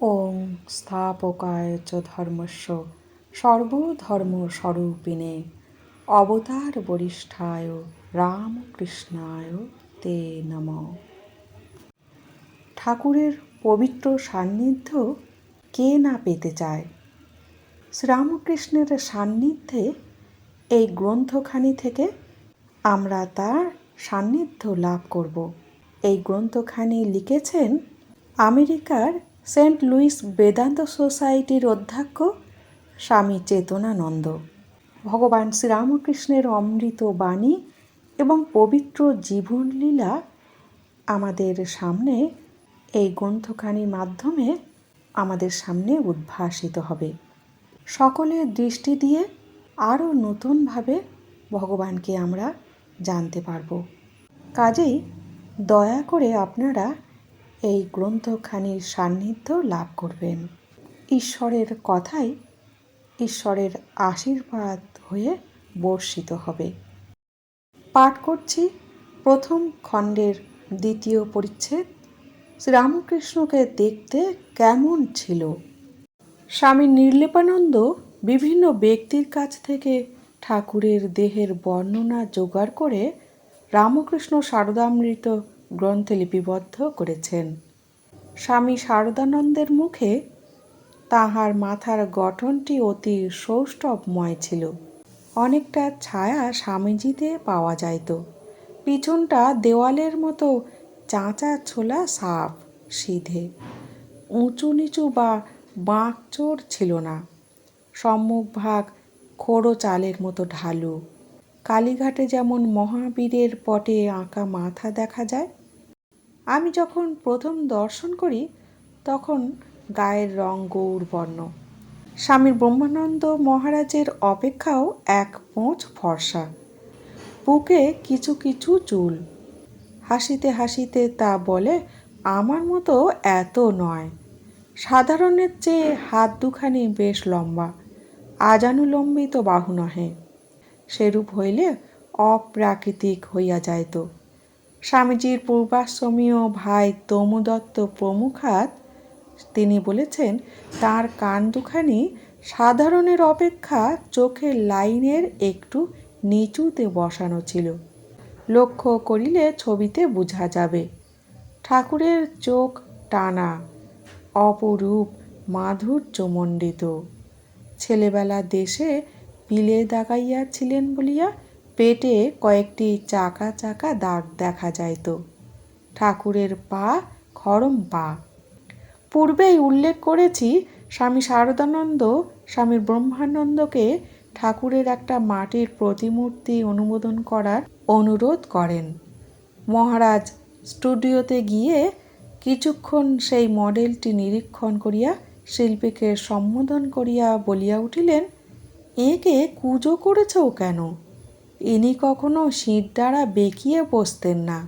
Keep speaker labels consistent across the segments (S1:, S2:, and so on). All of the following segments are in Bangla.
S1: ওং স্থাপকায় চ ধর্মস্য সর্বধর্মস্বরূপিণে। অবতার বরিষ্ঠায় রামকৃষ্ণায় তে নম। ঠাকুরের পবিত্র সান্নিধ্য কে না পেতে চায়? শ্রীরামকৃষ্ণের সান্নিধ্যে এই গ্রন্থখানি থেকে আমরা তার সান্নিধ্য লাভ করব। এই গ্রন্থখানি লিখেছেন আমেরিকার সেন্ট লুইস বেদান্ত সোসাইটির অধ্যক্ষ স্বামী চেতনানন্দ। ভগবান শ্রীরামকৃষ্ণের অমৃত বাণী এবং পবিত্র জীবনলীলা আমাদের সামনে, এই গ্রন্থখানির মাধ্যমে আমাদের সামনে উদ্ভাসিত হবে। সকলের দৃষ্টি দিয়ে আরও নতুনভাবে ভগবানকে আমরা জানতে পারব। কাজেই দয়া করে আপনারা এই গ্রন্থখানির সান্নিধ্য লাভ করবেন। ঈশ্বরের কথাই ঈশ্বরের আশীর্বাদ হয়ে বর্ষিত হবে। পাঠ করছি প্রথম খণ্ডের দ্বিতীয় পরিচ্ছেদ। শ্রীরামকৃষ্ণকে দেখতে কেমন ছিল? স্বামী নির্লেপানন্দ বিভিন্ন ব্যক্তির কাছ থেকে ঠাকুরের দেহের বর্ণনা জোগাড় করে রামকৃষ্ণ শারদামৃত গ্রন্থে লিপিবদ্ধ করেছেন। স্বামী শারদানন্দের মুখে তাহার মাথার গঠনটি অতি সৌষ্ঠবময় ছিল। অনেকটা ছায়া স্বামীজিতে পাওয়া যাইত। পিছনটা দেওয়ালের মতো চাঁচা ছোলা সাপ সিধে। উঁচু নিচু বা বাঁকচোর ছিল না। সম্মুখভাগ খোড়ো চালের মতো ঢালু। কালীঘাটে যেমন মহাবীরের পটে আঁকা মাথা দেখা যায়, আমি যখন প্রথম দর্শন করি, তখন গায়ের রং গৌরবর্ণ স্বামী ব্রহ্মানন্দ মহারাজের অপেক্ষাও এক পোঁচ ফর্সা। বুকে কিছু কিছু চুল। হাসিতে হাসিতে তা বলে, আমার মতো এত নয়। সাধারণের চেয়ে হাত দুখানি বেশ লম্বা। আজানুলম্বিত বাহু নহে। সেরূপ হইলে অপ্রাকৃতিক হইয়া যাইত। স্বামীজির পূর্বাশ্রমীয় ভাই তমুদত্ত প্রমুখাত তিনি বলেছেন, তার কান দুখানি সাধারণের অপেক্ষা চোখের লাইনের একটু নিচুতে বসানো ছিল। লক্ষ্য করিলে ছবিতে বোঝা যাবে, ঠাকুরের চোখ টানা, অপরূপ মাধুর্যমণ্ডিত। ছেলেবেলা দেশে পিলে দাগাইয়াছিলেন বলিয়া পেটে কয়েকটি চাকা চাকা দাগ দেখা যাইত। ঠাকুরের পা খরম পা। পূর্বেই উল্লেখ করেছি, স্বামী শারদানন্দ, স্বামী ব্রহ্মানন্দকে ঠাকুরের একটা মাটির প্রতিমূর্তি অনুমোদন করার অনুরোধ করেন। মহারাজ স্টুডিওতে গিয়ে কিছুক্ষণ সেই মডেলটি নিরীক্ষণ করিয়া শিল্পীকে সম্বোধন করিয়া বলিয়া উঠিলেন একে কুজো করেছ কেন? ইনি কখনো শীত দ্বারা বেঁকিয়ে বসতেন না।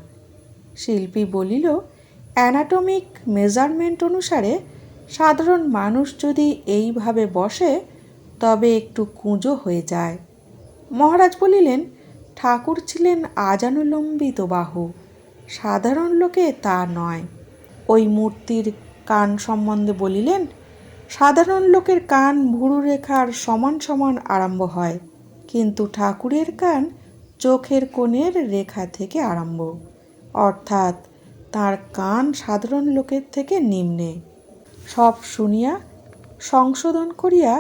S1: শিল্পী বলিল, অ্যানাটমিক মেজারমেন্ট অনুসারে সাধারণ মানুষ যদি এইভাবে বসে, তবে একটু কুঁজো হয়ে যায়। মহারাজ বলিলেন, ঠাকুর ছিলেন আজানুলম্বিত বাহু। সাধারণ লোকে তা নয়। ওই মূর্তির কান সম্বন্ধে বলিলেন সাধারণ লোকের কান ভুরু রেখার সমান সমান আরম্ভ হয়, কিন্তু ঠাকুরের কান চোখের কোণের রেখা থেকে আরম্ভ। অর্থাৎ তার কান সাধারণ লোকের থেকে নিম্নে। সব শুনিয়া, সংশোধন করিয়া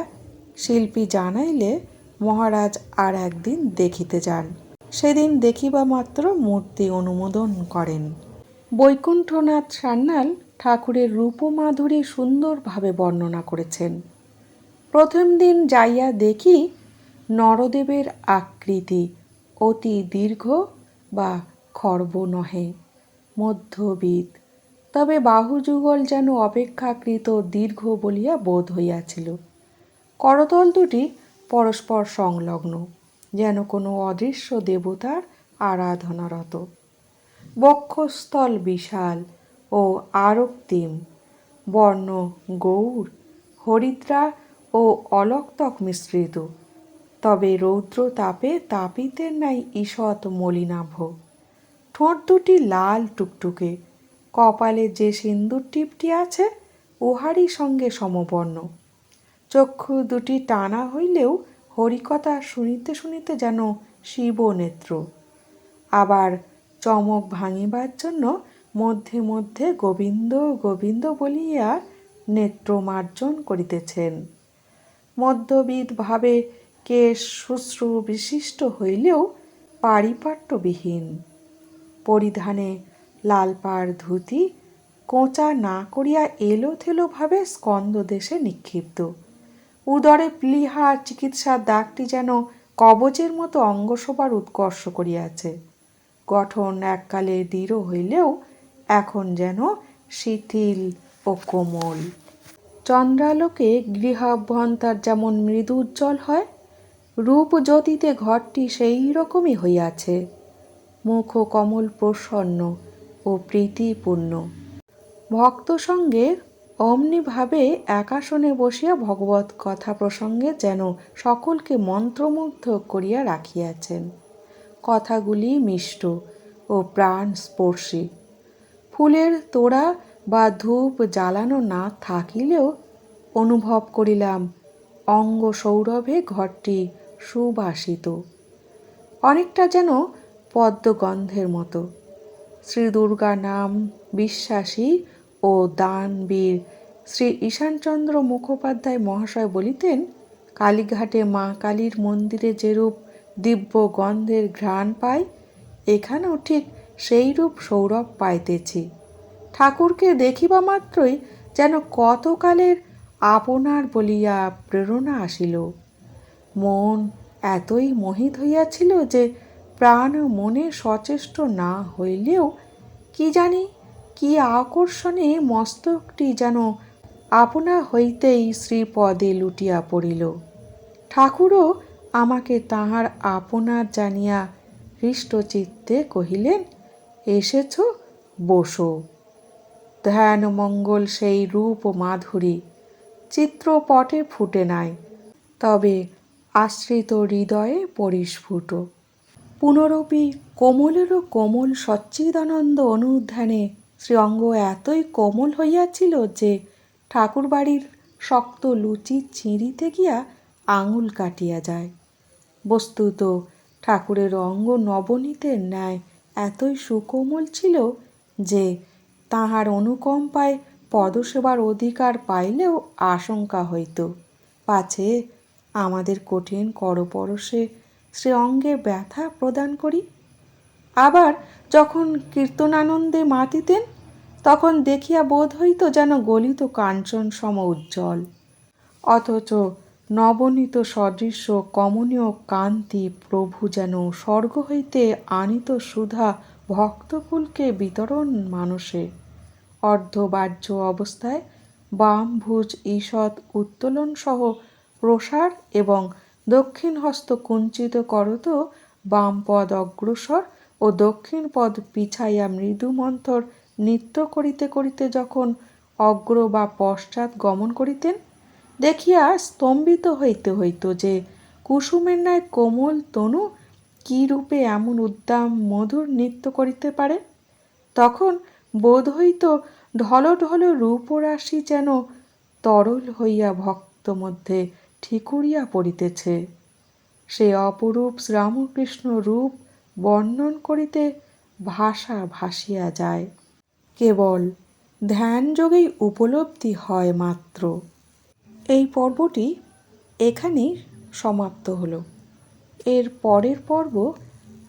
S1: শিল্পী জানাইলে মহারাজ আর একদিন দেখিতে যান। সেদিন দেখিবা মাত্র মূর্তি অনুমোদন করেন। বৈকুণ্ঠনাথ সান্যাল ঠাকুরের রূপমাধুরী সুন্দরভাবে বর্ণনা করেছেন। প্রথম দিন যাইয়া দেখি নরদেবের আকৃতি অতি দীর্ঘ বা খর্ব নহে মধ্যবিদ তবে বাহুযুগল যেন অপেক্ষাকৃত দীর্ঘ বলিয়া বোধ হইয়াছিল। করতল দুটি পরস্পর সংলগ্ন, যেন কোনো অদৃশ্য দেবতার আরাধনারত। বক্ষস্থল বিশাল ও আরক্তিম বর্ণ গৌর হরিদ্রা ও অলক্তক মিশ্রিত। তবে রৌদ্র তাপে তাপিতের নাই ঈষৎ মলিনাভ। ঠোঁট দুটি লাল টুকটুকে, কপালে যে সিন্দুর টিপটি আছে, উহারই সঙ্গে সমবর্ণ। চক্ষু দুটি টানা হইলেও হরিকথা শুনিতে শুনিতে যেন শিব নেত্র আবার চমক ভাঙিবার জন্য মধ্যে মধ্যে গোবিন্দ গোবিন্দ বলিয়া নেত্রমার্জন করিতেছেন। মধ্যবিদ ভাবে কেশ শুশ্রু বিশিষ্ট হইলেও পারিপাট্যবিহীন। পরিধানে লালপাড় ধুতি কোঁচা না করিয়া এলো থেলোভাবে স্কন্দদেশে নিক্ষিপ্ত। উদরে প্লীহা চিকিৎসার দাগটি যেন কবচের মতো অঙ্গশোভার উৎকর্ষ করিয়াছে। গঠন এককালে দৃঢ় হইলেও এখন যেন শিথিল ও কোমল। চন্দ্রালোকে গৃহাভ্যন্তর যেমন মৃদু উজ্জ্বল হয়, রূপ জ্যোতিতে ঘরটি সেই রকমই হইয়াছে। মুখ কমল প্রসন্ন ও প্রীতিপূর্ণ। ভক্ত সঙ্গে অমনিভাবে একাসনে বসিয়া ভগবত কথা প্রসঙ্গে যেন সকলকে মন্ত্রমুগ্ধ করিয়া রাখিয়াছেন। কথাগুলি মিষ্ট ও প্রাণ স্পর্শী ফুলের তোড়া বা ধূপ জ্বালানো না থাকিলেও অনুভব করিলাম, অঙ্গ সৌরভে ঘরটি সুবাসিত। অনেকটা যেন পদ্মগন্ধের মতো। শ্রী দুর্গা নাম বিশ্বাসী ও দানবীর শ্রী ঈশানচন্দ্র মুখোপাধ্যায় মহাশয় বলিতেন, কালীঘাটে মা কালীর মন্দিরে যেরূপ দিব্য গন্ধের ঘ্রাণ পায় এখানেও ঠিক সেইরূপ সৌরভ পাইতেছি। ঠাকুরকে দেখিবা মাত্রই যেন কতকালের আপনার বলিয়া প্রেরণা আসিল। মন এতই মোহিত হইয়াছিল যে প্রাণ মনে সচেষ্ট না হইলেও কি জানি, কি আকর্ষণে মস্তকটি যেন আপনা হইতেই শ্রীপদে লুটিয়া পড়িল। ঠাকুরও আমাকে তাহার আপনার জানিয়া হৃষ্টচিত্তে কহিলেন এসেছ? বসো। ধ্যান মঙ্গল সেই রূপ মাধুরী চিত্রপটে ফুটে নাই, তবে আশ্রিত হৃদয়ে পরিস্ফুট। পুনরপি কোমলেরও কোমল সচ্চিদানন্দ অনুধ্যানে শ্রী অঙ্গ এতই কোমল হইয়াছিল যে ঠাকুরবাড়ির শক্ত লুচি চিঁড়িতে গিয়া আঙুল কাটিয়া যায়। বস্তুত ঠাকুরের অঙ্গ নবনীতের ন্যায় এতই সুকোমল ছিল যে তাহার অনুকম্পায় পদসেবার অধিকার পাইলেও আশঙ্কা হইত। পাছে আমাদের কঠিন করপরশে শ্রী অঙ্গে ব্যথা প্রদান করি। আবার যখন কীর্তনানন্দে মাতিতেন তখন দেখিয়া বোধ হইত যেন গলিত কাঞ্চন সম উজ্জ্বল। অথচ নবনীত সদৃশ্য কমনীয় কান্তি প্রভু যেন স্বর্গ হইতে আনিত সুধা ভক্তকুলকে বিতরণ মানুষে অর্ধবাহ্য অবস্থায় বাম ভুজ ঈষৎ উত্তোলন সহ প্রসার এবং দক্ষিণ হস্ত কুঞ্চিত করত বাম পদ অগ্রসর ও দক্ষিণ পদ পিছাইয়া মৃদু মন্থর নৃত্য করিতে করিতে যখন অগ্র বা পশ্চাৎ গমন করিতেন দেখিয়া স্তম্ভিত হইতে হইত যে কুসুমের ন্যায় কোমল তনু কি রূপে এমন উদ্দাম মধুর নৃত্য করিতে পারে? তখন বোধ হইত ঢল ঢল রূপরাশি যেন তরল হইয়া ভক্ত মধ্যে ঠিকুরিয়া পড়িতেছে। সে অপরূপ শ্রীরামকৃষ্ণ রূপ বর্ণন করিতে ভাষা ভাসিয়া যায়। কেবল ধ্যানযোগেই উপলব্ধি হয় মাত্র। এই পর্বটি এখানেই সমাপ্ত হলো এর পরের পর্ব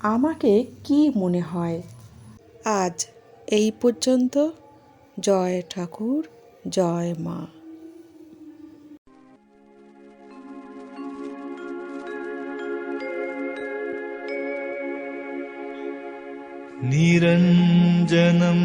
S1: আমাকে কি মনে হয় আজ এই পর্যন্ত জয় ঠাকুর জয় মা
S2: निरञ्जनम्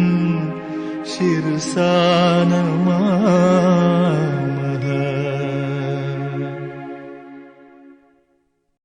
S2: சிறு சானமா